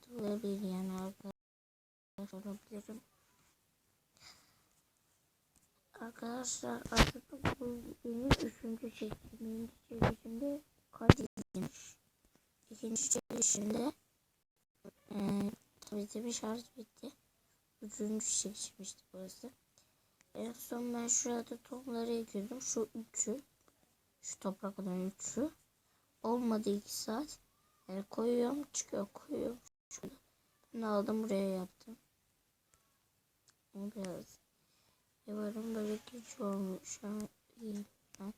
çıkartılabilir yani arkadaşlar olabilirim. Arkadaşlar artık bu benim üçüncü çekimim. Çekimde kaydedilmiş. İkinci çekimde ee, tabii tabii şarj bitti. Üçüncü çekişmişti burası. En son ben şurada tohumları ekiyordum. Şu üçü. Şu toprak olan üçü. Olmadı iki saat. Yani koyuyorum çıkıyor koyuyorum. Ben aldım buraya yaptım. Onu biraz yaparım böyle geç olmuş. Ama iyi. Ben.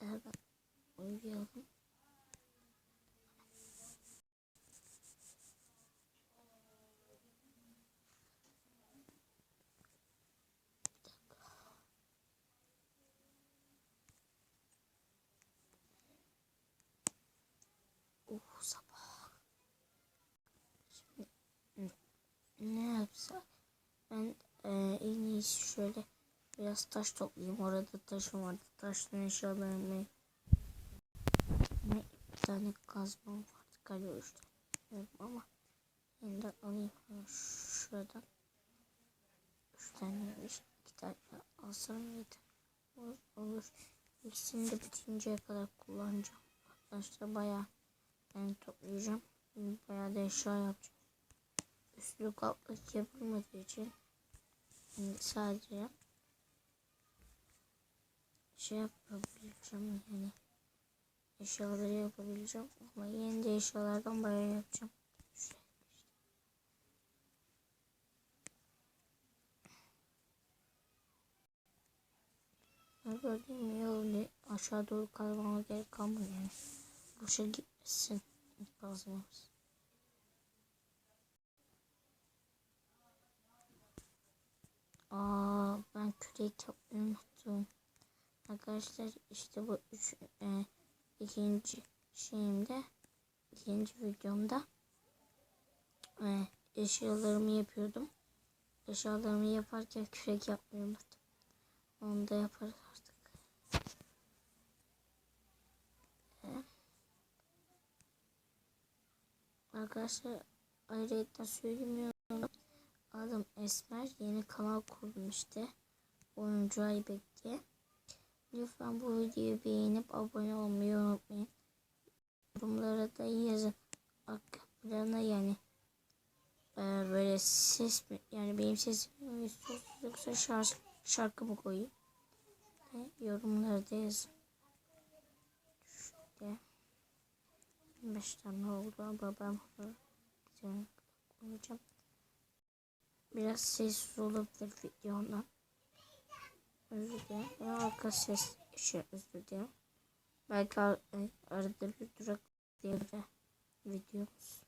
Hemen uyuyalım. Uh sabah. Şimdi ne yapsa ben e, en iyisi şöyle biraz taş toplayayım. Orada taşım vardı. Taştan eşyalarımı ne bir tane kazmam vardı. Galiba tane ama yeniden alayım. Şuradan üç tane iki tane alsam yeter. Olur. olur. İkisini de bitinceye kadar kullanacağım. Arkadaşlar bayağı ben toplayacağım. Bayağı da eşya yapacağım. Üstlü kaplık yapılmadığı için sadece şey yapabileceğim yani eşyaları yapabileceğim ama yeni de eşyalardan bayağı yapacağım. Gördüğüm yol aşağı doğru kazmama gerek kalmıyor yani. Boşa gitmesin kazmamız. Aa ben kürek yapmayı. Arkadaşlar işte bu üç e, ikinci şeyimde ikinci videomda e, eşyalarımı yapıyordum. Eşyalarımı yaparken kürek yapmayı. Onu da yaparız arkadaşlar ayrıca söylemiyorum. Adım Esmer. Yeni kanal kurdum işte. Oyuncu Aybek diye. Lütfen bu videoyu beğenip abone olmayı unutmayın. Yorumlara da yazın. Arka plana yani ee, böyle ses mi yani benim sesim mi yoksa şarkı, şarkı mı koyayım? De, yorumlara da yazın. Şöyle 5 tane oldu babam koyacağım. Biraz sessiz olabilir videondan. Özür dilerim. Arka ses şey özür dilerim. Belki ar e, arada bir durak diye videomuz.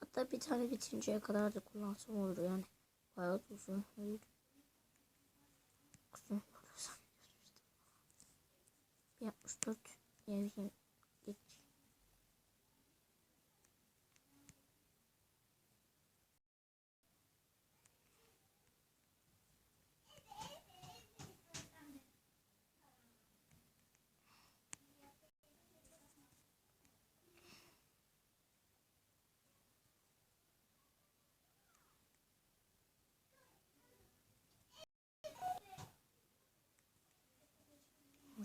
Hatta bir tane bitinceye kadar da kullansam olur yani. Bayağı uzun olur. Uzun 64 yazayım.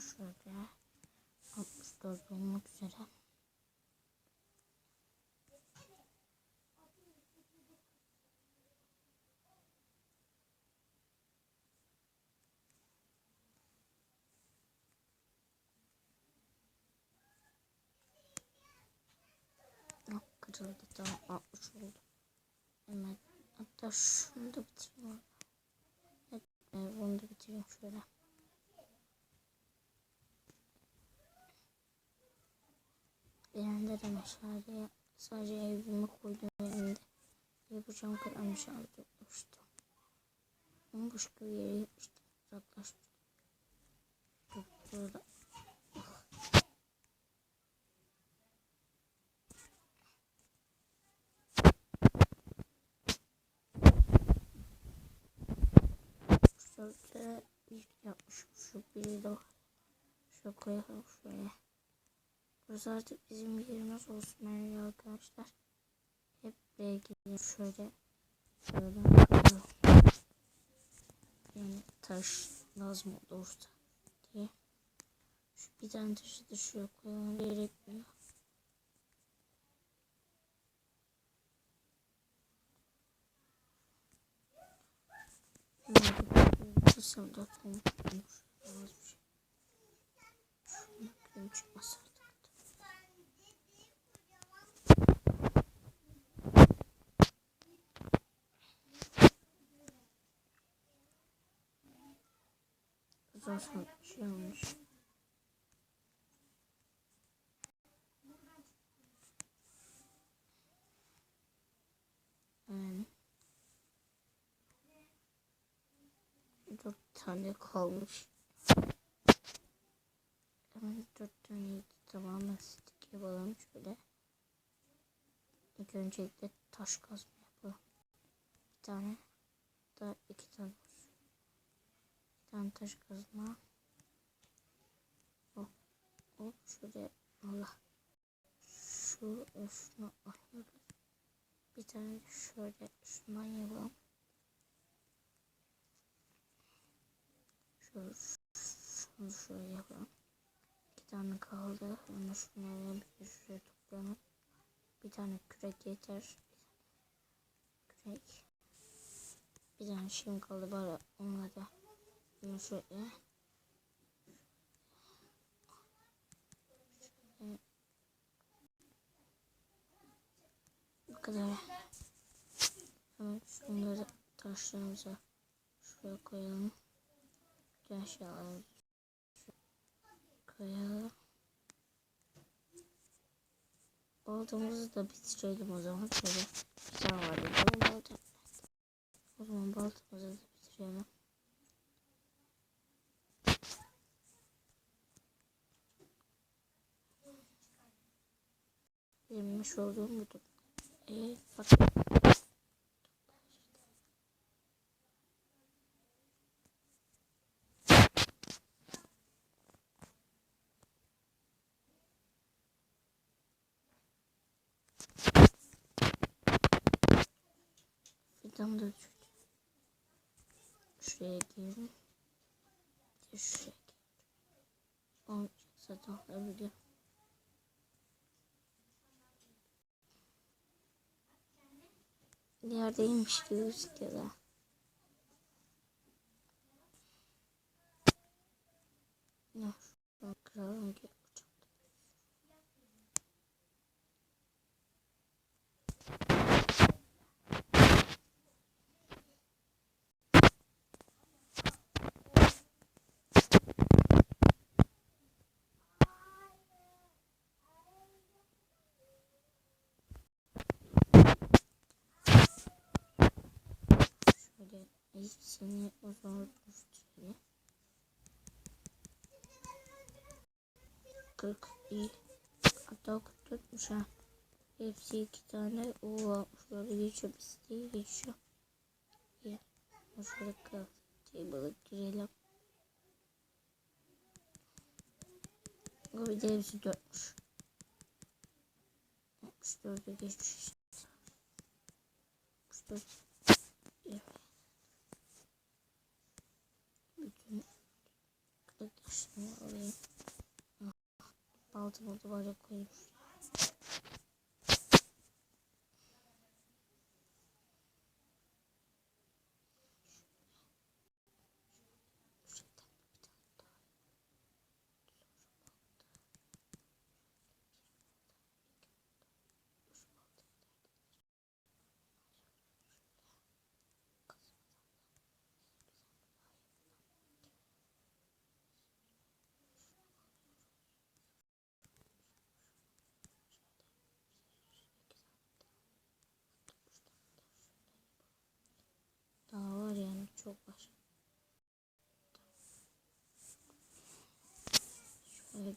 Şöyle 64 olmak üzere. Kırıldı tamam 60 oldu. Hemen hatta şunu da bitireyim. Evet, bunu da bitireyim şöyle. neden aşağıda ya? Sadece evimi koydum evimde. Yapacağım kadar aşağıda tutmuştum. Onu başka bir yere yapmıştım. Uzaklaştım. Doktorda. Şurada bir yapmışım. Şu biri de var. Şu koyalım şuraya. Burası artık bizim yerimiz olsun yani arkadaşlar. Hep buraya gidelim şöyle. Şöyle. Yani taş lazım olursa diye. Şu bir tane taşı da şuraya koyalım gerekmiyor. Kırsam da. Az bir şey. Şunu kırayım çıkmaz artık. Zaten şey olmuş. Yani dört tane kalmış. Hemen dört tane tamamen stick yapalım şöyle. İlk öncelikle taş kazma yapalım. Bir tane da iki tane tane taş kazma. Hop hop şöyle Allah. Şu şunu alıyoruz. Bir tane şöyle şundan yapalım. Şöyle şunu şöyle yapalım. İki tane kaldı. Onu şunları bir şuraya toplayalım. Bir tane kürek yeter. Kürek. Bir tane şeyim kaldı bari onunla da bunu şöyle. Bu kadar. Hemen şunları taşlarımıza şuraya koyalım. Eşyalarımızı koyalım. Baltamızı da bitirelim o zaman. Şöyle vardı balta o zaman baltamızı da bitirelim Yemiş olduğum budur. Ee, bak. Fidan da düştü. Şuraya de Şuraya girelim. Olmayacak zaten olabiliyor. Yerdeymiş gibi gözüküyor da. Ya şuradan 40 iyi. Hatta 44'müş ha. Hepsi iki tane o almışları geçiyor. Biz de geçiyor. İyi. Şöyle craft table'a girelim. O bir de hepsi dörtmüş. 64'e geçmiş. 64 taşlarını alayım. Ah, Baltımı duvara koyayım. Daha var yani çok var. Şöyle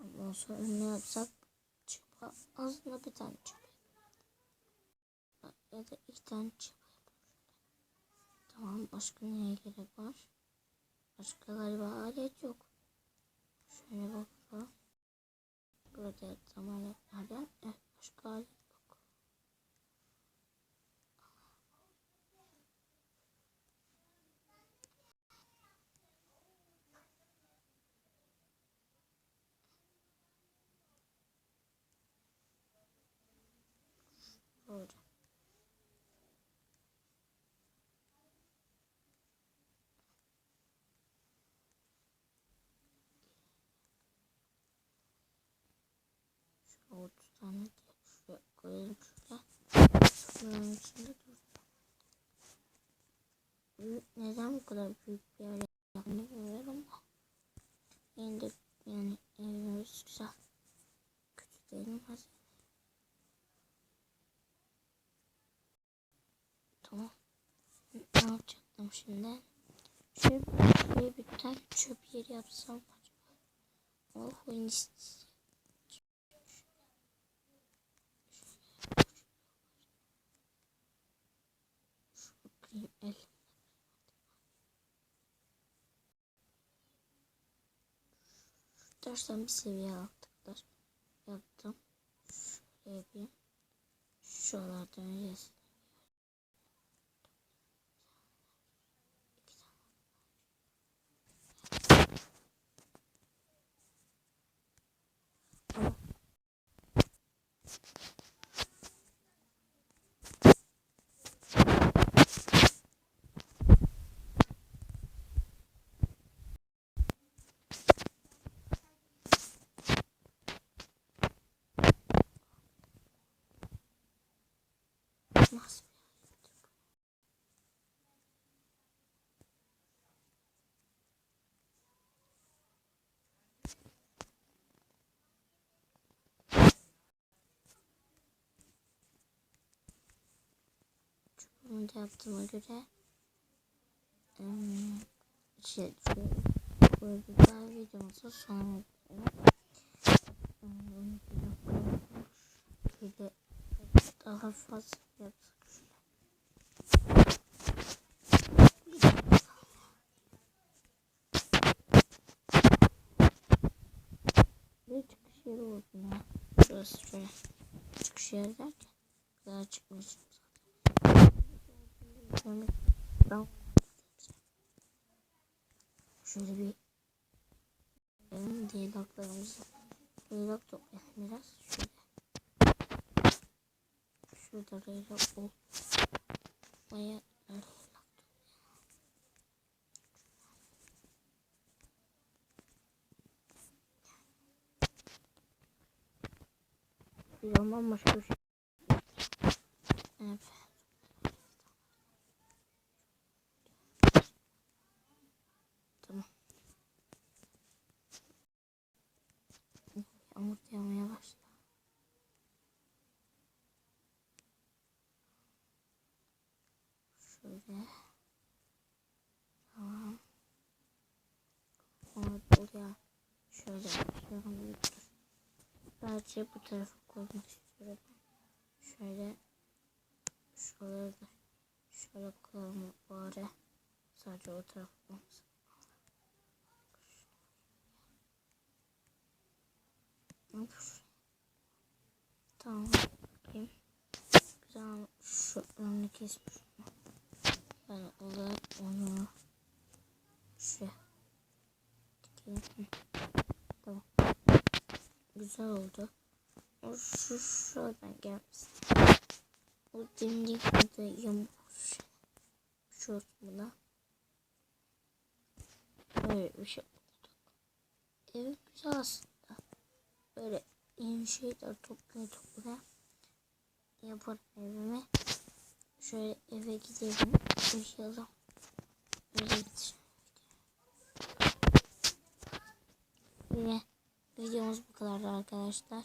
ondan sonra ne yapsak çıpa aslında bir tane çıpa ya da iki tane çıpa. Tamam başka neye gerek var? Başka galiba alet yok. Şöyle bakalım. Burada tamamen alet. Evet başka alet yok. Burada. 30 tane de şuraya koyalım şuraya. Bunun içinde dursun. Neden bu kadar büyük bir yer yaptığını bilmiyorum da. Yine de yani evimiz güzel. Kötü değil mi? Hadi. Tamam. Ne yapacaktım şimdi? Şöyle bir tane çöp yeri yapsam acaba. Oh oyun Bakayım el. Dersten bir seviye aldıklar. Yaptım. Şöyle yapayım. Şuralardan resim. Nasıl? Bunu da yaptığıma göre şey, daha videomuzun. Em, Şöyle daha fazla yapsak şöyle. Bir çıkış yeri oldu ya. Şurası şöyle. Çıkış yeri derken daha çıkmayacağım zaten. Şöyle ben şöyle bir benim diyaloglarımızı diyalog toplayalım biraz şöyle. Diyalog olmaya Bir zaman başka bir şey. Evet. Tamam. Yağmur yağmaya başladı. Şöyle. Tamam. Onu buraya şöyle yapıyorum. Sadece bu tarafa koymak istiyorum. Şöyle şöyle şöyle koyalım bari. Sadece o tarafa koymasın. Tamam. Bakayım. Güzel şu önünü kesmiş. Ben alıp onu şu dikeyim. Güzel oldu. O şu şuradan gelmesin. O dimdik de yamuk şey. Şu buna. Böyle bir şey oldu. Ev güzel aslında. Böyle yeni şeyler toplaya toplaya yaparım evime. Şöyle eve gidelim. Uyuyalım. Öyle gideceğim. Yine videomuz bu kadar arkadaşlar.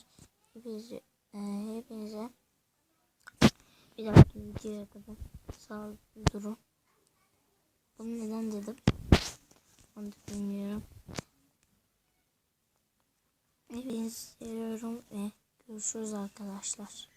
Hepinize, e, hepinize bir dahaki videoya kadar sağ durun. Bunu neden dedim? Onu da bilmiyorum. Hepinizi seviyorum ve görüşürüz arkadaşlar.